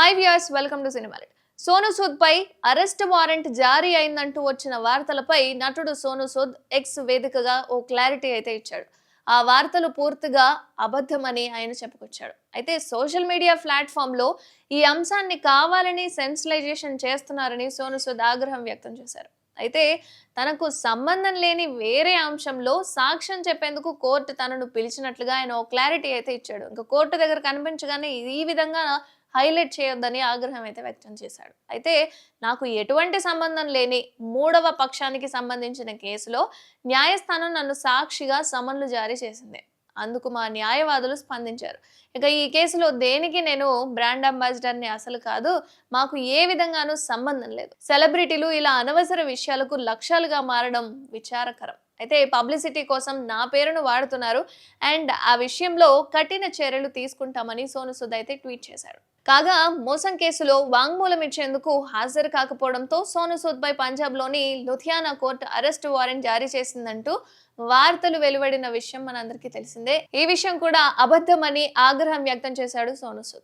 Hi viewers welcome to cinema Sonu Sood pi arrest warrant జారీ అయిందంటూ వచ్చిన వార్తలపై నటుడు సోను సూద్ ఎక్స్ వేదికగా ఓ క్లారిటీ అయితే ఇచ్చాడు. ఆ వార్తలు పూర్తిగా అబద్ధమని ఆయన చెప్పుకొచ్చాడు. అయితే సోషల్ మీడియా ప్లాట్ఫామ్లో ఈ అంశాన్ని కావాలని సెన్సిలైజేషన్ చేస్తున్నారని సోను సూద్ ఆగ్రహం వ్యక్తం చేశారు. అయితే తనకు సంబంధం లేని వేరే అంశంలో సాక్ష్యం చెప్పేందుకు కోర్టు తనను పిలిచినట్లుగా ఆయన ఓ క్లారిటీ అయితే ఇచ్చాడు. ఇంకా కోర్టు దగ్గర కనిపించగానే ఈ విధంగా హైలైట్ చేయొద్దని ఆగ్రహం అయితే వ్యక్తం చేశాడు. అయితే నాకు ఎటువంటి సంబంధం లేని మూడవ పక్షానికి సంబంధించిన కేసులో న్యాయస్థానం నన్ను సాక్షిగా సమన్లు జారీ చేసింది. అందుకు మా న్యాయవాదులు స్పందించారు. ఇక ఈ కేసులో దేనికి నేను బ్రాండ్ అంబాసిడర్ని అసలు కాదు మాకు ఏ విధంగానూ సంబంధం లేదు. సెలబ్రిటీలు ఇలా అనవసర విషయాలకు లక్ష్యాలుగా మారడం విచారకరం. అయితే పబ్లిసిటీ కోసం నా పేరును వాడుతున్నారు. అండ్ ఆ విషయంలో కఠిన చర్యలు తీసుకుంటామని సోను సుద్ అయితే ట్వీట్ చేశాడు కాగా మోసం కేసులో వాంగ్మూలం ఇచ్చేందుకు హాజరు కాకపోవడంతో సోను సూద్ పై పంజాబ్లోని లుధియానా కోర్టు అరెస్ట్ వారెంట్ జారీ చేసిందంటూ వార్తలు వెలువడిన విషయం మనందరికీ తెలిసిందే. ఈ విషయం కూడా అబద్ధమని ఆగ్రహం వ్యక్తం చేశాడు సోను సూద్.